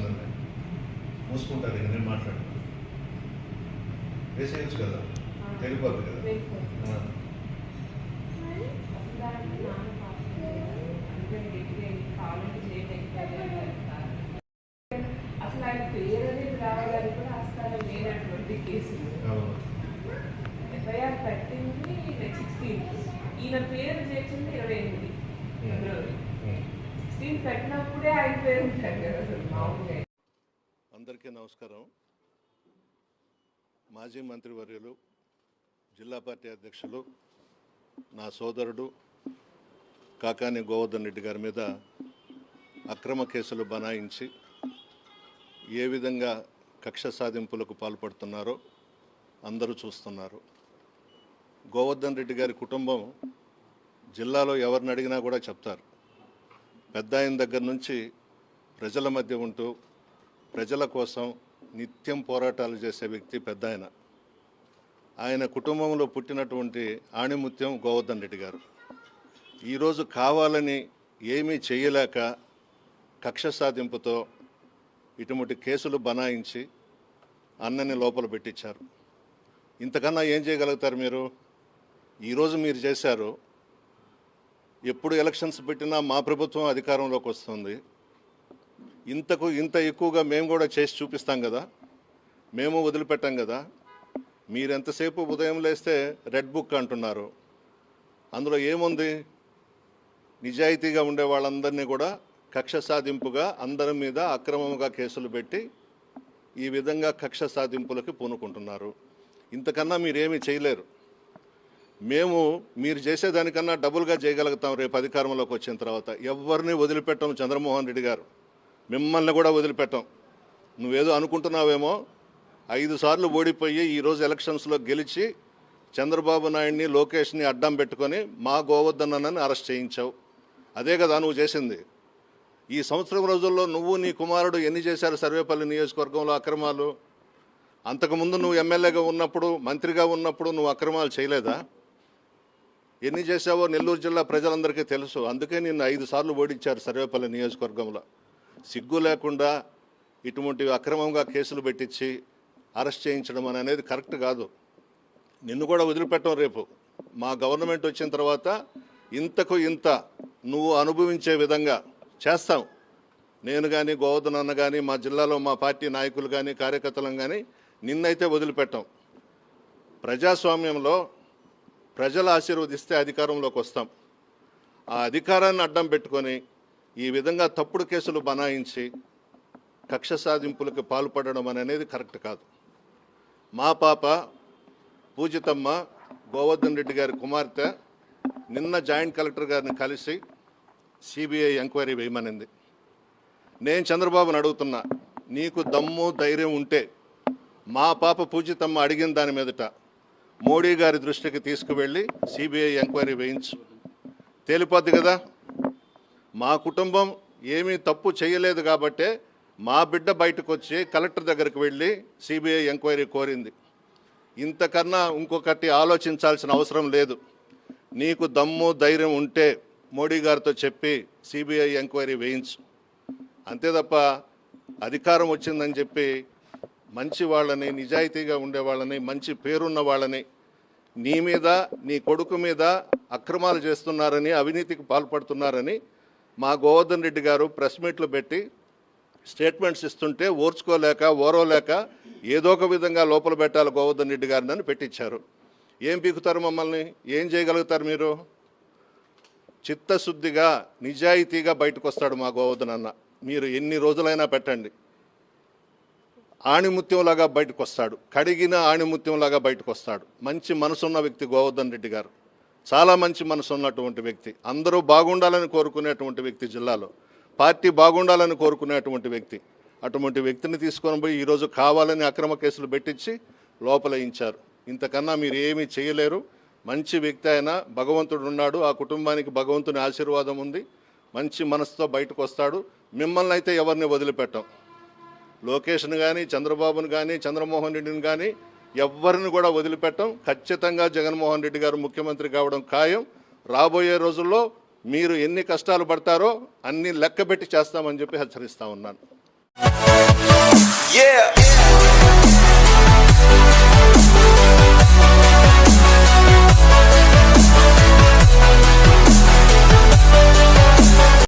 చేసిందండి మూసుకుంటారు ఇక నేను మాట్లాడుతాను వేసేయచ్చు కదా? తెలిపోద్ది కదా? అసలు ఆయన అనేది కూడా ఈయన పేరు చేసింది ఇరవై ఎనిమిది ఫిబ్రవరి. ఉంటారు కదా అసలు మామూలుగా అందరికీ నమస్కారం. మాజీ మంత్రివర్యులు జిల్లా పార్టీ అధ్యక్షులు నా సోదరుడు కాకాని గోవర్ధన్ రెడ్డి గారి మీద అక్రమ కేసులు బనాయించి ఏ విధంగా కక్ష సాధింపులకు పాల్పడుతున్నారో అందరూ చూస్తున్నారు. గోవర్ధన్ రెడ్డి గారి కుటుంబం జిల్లాలో ఎవరిని అడిగినా కూడా చెప్తారు. పెద్ద ఆయన దగ్గర నుంచి ప్రజల మధ్య ఉంటూ ప్రజల కోసం నిత్యం పోరాటాలు చేసే వ్యక్తి పెద్ద ఆయన ఆయన కుటుంబంలో పుట్టినటువంటి ఆణిముత్యం గోవర్ధన్ రెడ్డి గారు. ఈరోజు కావాలని ఏమీ చేయలేక కక్ష సాధింపుతో ఇటువంటి కేసులు బనాయించి అన్నని లోపల పెట్టించారు. ఇంతకన్నా ఏం చేయగలుగుతారు మీరు? ఈరోజు మీరు చేశారు ఎప్పుడు ఎలక్షన్స్ పెట్టినా మా ప్రభుత్వం అధికారంలోకి వస్తుంది. ఇంతకు ఇంత ఎక్కువగా మేము కూడా చేసి చూపిస్తాం కదా. మేము వదిలిపెట్టాం కదా. మీరెంతసేపు ఉదయం లేస్తే రెడ్ బుక్ అంటున్నారు. అందులో ఏముంది? నిజాయితీగా ఉండే వాళ్ళందరినీ కూడా కక్ష సాధింపుగా అందరి మీద అక్రమంగా కేసులు పెట్టి ఈ విధంగా కక్ష సాధింపులకి పూనుకుంటున్నారు. ఇంతకన్నా మీరేమీ చేయలేరు. మేము మీరు చేసేదానికన్నా డబుల్గా చేయగలుగుతాం రేపు అధికారంలోకి వచ్చిన తర్వాత. ఎవరిని వదిలిపెట్టం చంద్రమోహన్ రెడ్డి గారు. మిమ్మల్ని కూడా వదిలిపెట్టం. నువ్వేదో అనుకుంటున్నావేమో? ఐదు సార్లు ఓడిపోయి ఈరోజు ఎలక్షన్స్లో గెలిచి చంద్రబాబు నాయుడిని లోకేష్ని అడ్డం పెట్టుకొని మా గోవర్ధనని అరెస్ట్ చేయించావు. అదే కదా నువ్వు చేసింది. ఈ సంవత్సరం రోజుల్లో నువ్వు నీ కుమారుడు ఎన్ని చేశారు సర్వేపల్లి నియోజకవర్గంలో అక్రమాలు? అంతకుముందు నువ్వు ఎమ్మెల్యేగా ఉన్నప్పుడు మంత్రిగా ఉన్నప్పుడు నువ్వు అక్రమాలు చేయలేదా? ఎన్ని చేశావో నెల్లూరు జిల్లా ప్రజలందరికీ తెలుసు. అందుకే నిన్ను ఐదు సార్లు ఓడించారు సర్వేపల్లి నియోజకవర్గంలో. సిగ్గు లేకుండా ఇటువంటి అక్రమంగా కేసులు పెట్టించి అరెస్ట్ చేయించడం అని అనేది కరెక్ట్ కాదు. నిన్ను కూడా వదిలిపెట్టం రేపు. మా గవర్నమెంట్ వచ్చిన తర్వాత ఇంతకు ఇంత నువ్వు అనుభవించే విధంగా చేస్తాం. నేను కానీ గోవర్ధన్ అన్న కానీ మా జిల్లాలో మా పార్టీ నాయకులు కానీ కార్యకర్తలను కానీ నిన్నైతే వదిలిపెట్టాం. ప్రజాస్వామ్యంలో ప్రజలు ఆశీర్వదిస్తే అధికారంలోకి వస్తాం. ఆ అధికారాన్ని అడ్డం పెట్టుకొని ఈ విధంగా తప్పుడు కేసులు బనాయించి కక్ష సాధింపులకు పాల్పడడం అనేది కరెక్ట్ కాదు. మా పాప పూజితమ్మ గోవర్ధన్ రెడ్డి గారి కుమార్తె నిన్న జాయింట్ కలెక్టర్ గారిని కలిసి సిబిఐ ఎంక్వైరీ వేయమనింది. నేను చంద్రబాబుని అడుగుతున్నా నీకు దమ్ము ధైర్యం ఉంటే మా పాప పూజితమ్మ అడిగిన దాని మీదట మోడీ గారి దృష్టికి తీసుకువెళ్ళి సిబిఐ ఎంక్వైరీ వేయించు. తేలిపోద్ది కదా? మా కుటుంబం ఏమీ తప్పు చేయలేదు కాబట్టే మా బిడ్డ బయటకు వచ్చి కలెక్టర్ దగ్గరికి వెళ్ళి సిబిఐ ఎంక్వైరీ కోరింది. ఇంతకన్నా ఇంకొకటి ఆలోచించాల్సిన అవసరం లేదు. నీకు దమ్ము ధైర్యం ఉంటే మోడీ గారితో చెప్పి సిబిఐ ఎంక్వైరీ వేయించు. అంతే తప్ప అధికారం వచ్చిందని చెప్పి మంచి వాళ్ళని నిజాయితీగా ఉండే వాళ్ళని మంచి పేరున్న వాళ్ళని నీ మీద నీ కొడుకు మీద అక్రమాలు చేస్తున్నారని అవినీతికి పాల్పడుతున్నారని మా గోవర్ధన్ రెడ్డి గారు ప్రెస్ మీట్లు పెట్టి స్టేట్మెంట్స్ ఇస్తుంటే ఓర్చుకోలేక ఓరవలేక ఏదో ఒక విధంగా లోపల పెట్టాలి గోవర్ధన్ రెడ్డి గారిని అని పెట్టించారు. ఏం పీకుతారు మమ్మల్ని? ఏం చేయగలుగుతారు మీరు? చిత్తశుద్ధిగా నిజాయితీగా బయటకు వస్తాడు మా గోవర్ధన్ అన్న. మీరు ఎన్ని రోజులైనా పెట్టండి. ఆణిముత్యంలాగా బయటకు వస్తాడు కడిగిన ఆణిముత్యంలాగా బయటకు వస్తాడు మంచి మనసున్న వ్యక్తి గోవర్ధన్ రెడ్డి గారు. చాలా మంచి మనసు ఉన్నటువంటి వ్యక్తి. అందరూ బాగుండాలని కోరుకునేటువంటి వ్యక్తి జిల్లాలో. పార్టీ బాగుండాలని కోరుకునేటువంటి వ్యక్తి. అటువంటి వ్యక్తిని తీసుకొని పోయి ఈరోజు కావాలని అక్రమ కేసులు పెట్టించి లోపలయించారు ఇంతకన్నా మీరు ఏమీ చేయలేరు. మంచి వ్యక్తి అయినా భగవంతుడు ఉన్నాడు. ఆ కుటుంబానికి భగవంతుని ఆశీర్వాదం ఉంది. మంచి మనసుతో బయటకు వస్తాడు మిమ్మల్ని అయితే ఎవరిని వదిలిపెట్టాం. లోకేష్ను కానీ చంద్రబాబును కానీ చంద్రమోహన్ రెడ్డిని కానీ ఎవ్వరిని కూడా వదిలిపెట్టం. ఖచ్చితంగా జగన్మోహన్ రెడ్డి గారు ముఖ్యమంత్రి కావడం ఖాయం. రాబోయే రోజుల్లో మీరు ఎన్ని కష్టాలు పడతారో అన్ని లెక్కబెట్టి చేస్తామని చెప్పి హెచ్చరిస్తా ఉన్నాను. Yeah.